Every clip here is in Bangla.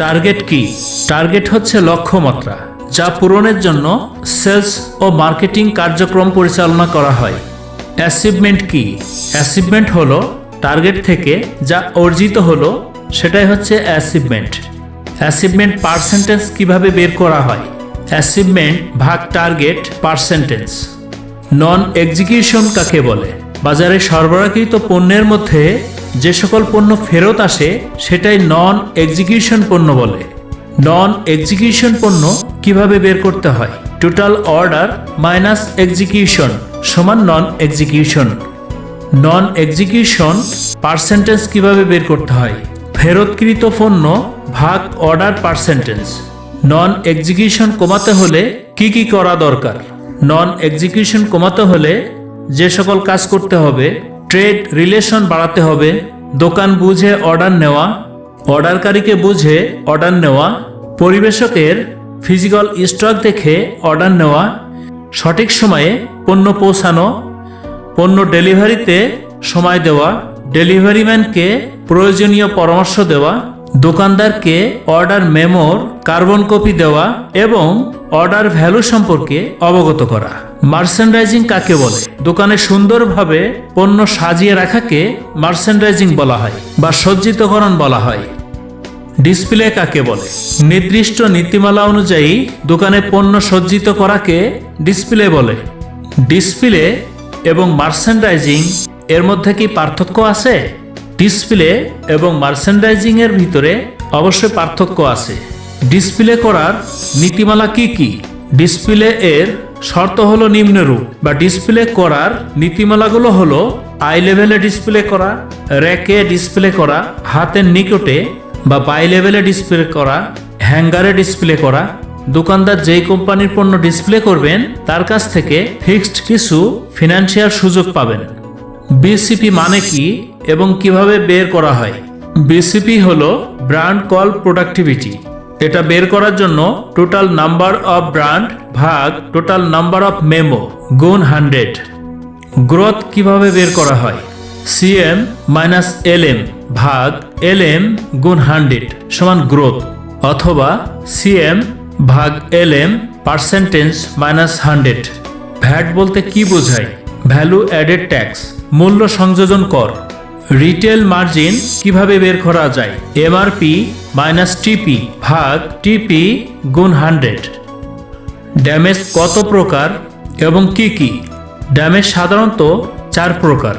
টার্গেট কি? টার্গেট হচ্ছে লক্ষ্যমাত্রা, যা পূরণের জন্য সেলস ও মার্কেটিং কার্যক্রম পরিচালনা করা হয়। অ্যাচিভমেন্ট কি? অ্যাচিভমেন্ট হলো টার্গেট থেকে যা অর্জিত হলো, সেটাই হচ্ছে অ্যাচিভমেন্ট। অ্যাচিভমেন্ট পার্সেন্টেজ কীভাবে বের করা হয়? অ্যাচিভমেন্ট ভাগ টার্গেট পার্সেন্টেজ। নন এক্সিকিউশন কাকে বলে? বাজারে সরবরাহকৃত পণ্যের মধ্যে যে সকল পণ্য ফেরত আসে, সেটাই নন এক্সিকিউশন পণ্য বলে। নন এক্সিকিউশন পণ্য কীভাবে বের করতে হয়? টোটাল অর্ডার মাইনাস এক্সিকিউশন সমান non execution non execution percentage কীভাবে বের করতে হয়? ফেরতকৃত পণ্য ভাগ অর্ডার পার্সেন্টেজ নন এক্সিকিউশন কমাতে হলে কি কি করা দরকার? নন এক্সিকিউশন কমাতে হলে যে সকল কাজ করতে হবে ট্রেড রিলেশন বাড়াতে হবে, দোকান বুঝে অর্ডার নেওয়া, অর্ডারকারীকে বুঝে অর্ডার নেওয়া, পরিবেশকের ফিজিক্যাল স্টক দেখে অর্ডার নেওয়া, সঠিক সময়ে পণ্য পৌঁছানো, পণ্য ডেলিভারিতে সময় দেওয়া ডেলিভারি ম্যানকে প্রয়োজনীয় পরামর্শ দেওয়া, দোকানদারকে অর্ডার মেমোর কার্বন কপি দেওয়া এবং অর্ডার ভ্যালু সম্পর্কে অবগত করা। মার্চেন্ডাইজিং কাকে বলে? দোকানে সুন্দরভাবে পণ্য সাজিয়ে রাখাকে মার্চেন্ডাইজিং বলা হয় বা সজ্জিতকরণ বলা হয়। ডিসপ্লে কাকে বলে? নির্দিষ্ট নীতিমালা অনুযায়ী দোকানে পণ্য সজ্জিত করাকে ডিসপ্লে বলে। ডিসপ্লে এবং মার্চেন্ডাইজিং এর মধ্যে কি পার্থক্য আছে? ডিসপ্লে এবং মার্চেন্ডাইজিং এর ভিতরে অবশ্যই পার্থক্য আছে। ডিসপ্লে করার নীতিমালা কি কি? ডিসপ্লে এর শর্ত হলো নিম্নরূপ বা ডিসপ্লে করার নীতিমালাগুলো হলো আই লেভেলে ডিসপ্লে করা, র্যাকে ডিসপ্লে করা, হাতের নিকটে বা বাই লেভেলে ডিসপ্লে করা, হ্যাঙ্গারে ডিসপ্লে করা। দোকানদার যেই কোম্পানির পণ্য ডিসপ্লে করবেন, তার কাছ থেকে ফিক্সড কিছু ফিনান্সিয়াল সুযোগ পাবেন। বিসিপি মানে কি এবং কীভাবে বের করা হয়? বিসিপি হলো ব্র্যান্ড কল প্রোডাক্টিভিটি। এটা বের করার জন্য টোটাল নাম্বার অফ ব্র্যান্ড ভাগ টোটাল নাম্বার অফ মেমো গুণ হান্ড্রেড গ্রোথ কীভাবে বের করা হয়? সিএম মাইনাস এল এম ভাগ এল এম গুণ হান্ড্রেড সমান গ্রোথ অথবা সিএম ভাগ L M percentage minus hundred VAT বলতে কি বোঝায়? ভ্যালু অ্যাডেড ট্যাক্স মূল্য সংযোজন কর। রিটেল মার্জিন কীভাবে বের করা যায়? এমআরপি মাইনাস টিপি ভাগ টিপি গুণ হান্ড্রেড। ড্যামেজ কত প্রকার এবং কি কি? ড্যামেজ সাধারণত চার প্রকার।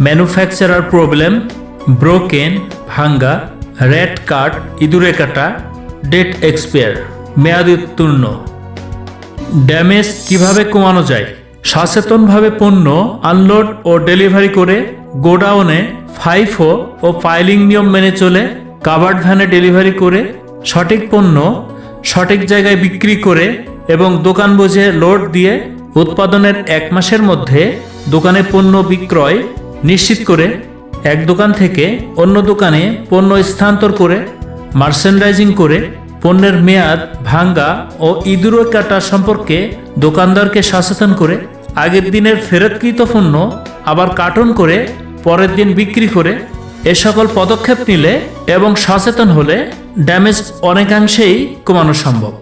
ম্যানুফ্যাকচারার প্রবলেম, ব্রোকেন, ভাঙ্গা, রেড কার্ড, ইঁদুরে কাটা, ডেট এক্সপায়ার, মেয়াদ উত্তীর্ণ। ড্যামেজ কীভাবে কমানো যায়? সচেতনভাবে পণ্য আনলোড ও ডেলিভারি করে গোডাউনে ফাইফো ও ফাইলিং নিয়ম মেনে চলে কাভার্ড ভ্যানে ডেলিভারি করে সঠিক পণ্য, সঠিক জায়গায় বিক্রি করে এবং দোকান বুঝে লোড দিয়ে উৎপাদনের এক মাসের মধ্যে দোকানে পণ্য বিক্রয় নিশ্চিত করে এক দোকান থেকে অন্য দোকানে পণ্য স্থানান্তর করে, মার্চেন্ডাইজিং করে পণ্যের মেয়াদ, ভাঙ্গা ও ইঁদুর কাটা সম্পর্কে দোকানদারকে সচেতন করে আগের দিনের ফেরতকৃত পণ্য আবার কার্টন করে পরের দিন বিক্রি করে এ সকল পদক্ষেপ নিলে এবং সচেতন হলে ড্যামেজ অনেকাংশেই কমানো সম্ভব।